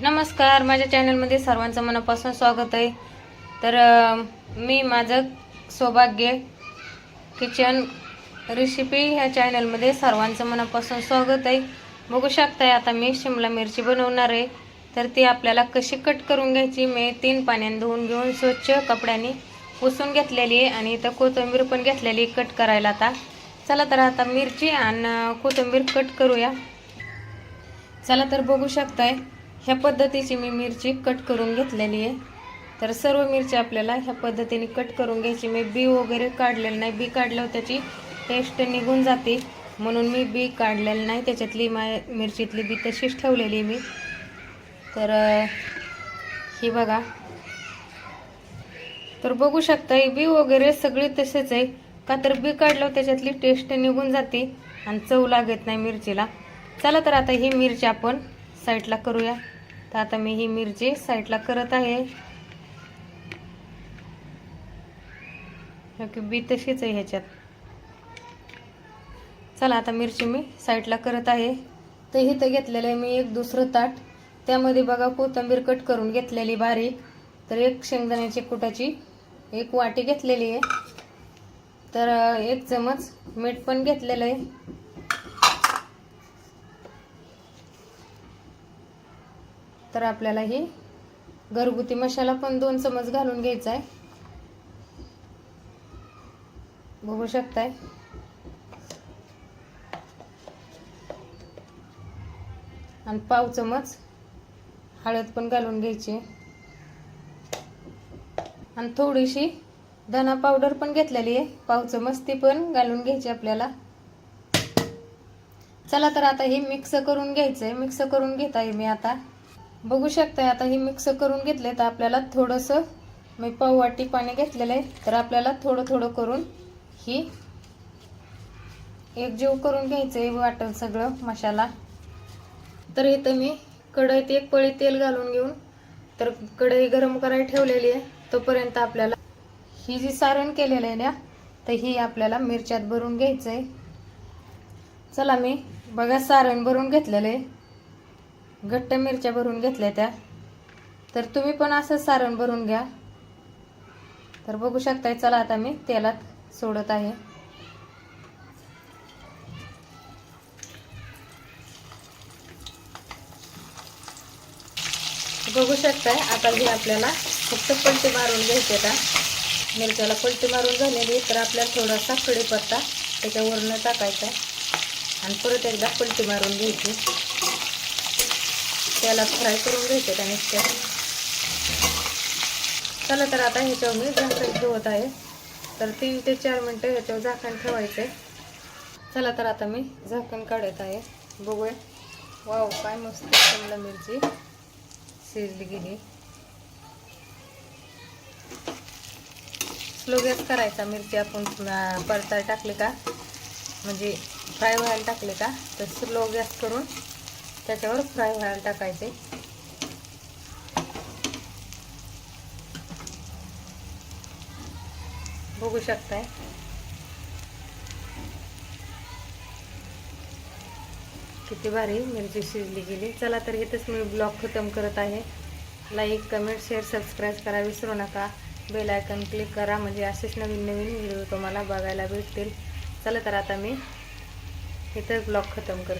नमस्कार माझ्या चॅनलमध्ये सर्वांचं मनापासून स्वागत आहे. तर मी माझं सौभाग्य किचन रेसिपी ह्या चॅनलमध्ये सर्वांचं मनापासून स्वागत आहे. बघू शकताय आता मी शिमला मिरची बनवणार आहे. तर ती आपल्याला कशी कट करून घ्यायची मी तीन पाण्याने धुवून घेऊन स्वच्छ कपड्याने पुसून घेतलेली आहे आणि इथं कोथिंबीर पण घेतलेली आहे कट करायला आता. चला तर आता मिरची आणि कोथिंबीर कट करूया. चला तर बघू शकताय. ह्या पद्धतीची मी मिरची कट करून घेतलेली आहे. तर सर्व मिरची आपल्याला ह्या पद्धतीने कट करून घ्यायची. मी बी वगैरे काढलेलं नाही. बी काढल्यावर त्याची टेस्ट निघून जाते. म्हणून मी बी काढलेलं नाही. त्याच्यातली माय मिरचीतली बी तशीच ठेवलेली मी. तर ही बघा. तर बघू शकता ही बी वगैरे सगळी तसेच आहे. का तर बी काढल्यावर त्याच्यातली टेस्ट निघून जाते. आणि चव लागत नाही मिरचीला. चला तर आता ही मिरची आपण साईडला करूया. तर आता मी ही मिरची साईडला करत आहे. हो की बी तशीच आहे ह्याच्यात. चला आता मिरची मी साईडला करत आहे. तर इथं घेतलेलं आहे मी एक दुसरं ताट. त्यामध्ये बघा कोथिंबीर कट करून घेतलेली बारीक. तर एक शेंगदाण्याची कुटाची एक वाटी घेतलेली आहे. तर एक चमच मीठ पण घेतलेलं आहे. तर आपल्याला ही घरगुती मसाला पण दोन चमच घालून घ्यायचा आहे. बघू शकताय. आणि पाव चमच हळद पण घालून घ्यायची. आणि थोडीशी धना पावडर पण घेतलेली आहे. पाव चमच ती पण घालून घ्यायची आपल्याला. चला तर आता हे मिक्स करून घ्यायचं आहे मिक्स करून घेत आहे मी आता. बघू शकताय आता हे मिक्स करून घेतले तर आपल्याला थोडंसं मी पाववाटी पाणी घेतलेलं आहे तर आपल्याला थोडं थोडं करून ही एकजीव करून घ्यायचं आहे वाटण सगळं मसाला. तर इथं मी कढईत एक पळी तेल घालून घेऊन तर कढई गरम करायला ठेवलेली आहे तोपर्यंत आपल्याला ही जी सारण केलेलं आहे ना तर ही आपल्याला मिरच्यात भरून घ्यायचं आहे चला मी बघा सारण भरून घेतलेलं आहे. घट्ट मिरच्या भरून घेतल्या त्या. तर तुम्ही पण असंच सारण भरून घ्या. तर बघू शकताय चला आता मी तेलात सोडत आहे. बघू शकताय आता ही आपल्याला फक्त पलटी मारून घ्यायची का मिरच्याला पलटी मारून झालेली तर आपल्याला थोडासा कढीपत्ता त्याच्यावरनं टाकायचा आणि परत एकदा पलटी मारून घ्यायची. त्याला फ्राय करून घ्यायचे त्या मिक्सर चला तर आता ह्याच्यावर मी झाकण ठेवत आहे. तर तीन ते चार मिनटं ह्याच्यावर झाकण ठेवायचं. चला तर आता मी झाकण काढत आहे. बघूया. वाव काय मस्त शिमला मिरची शिजली गेली. स्लो गॅस करायचा मिरची आपण परताळ टाकली का? म्हणजे फ्राय व्हायला टाकले का? तर स्लो गॅस करून त्याच्यावर फ्राय व्हायला टाकायचे. बघू शकताय. किती भारी मिरची शिजली गेली. चला तर इथंच मी ब्लॉग खतम करत आहे. लाईक कमेंट शेअर सबस्क्राईब करा. विसरू नका. बेल आयकन क्लिक करा. म्हणजे असेच नवीन नवीन व्हिडिओ तुम्हाला बघायला भेटतील. चला तर आता मी इथंच ब्लॉग खतम करते.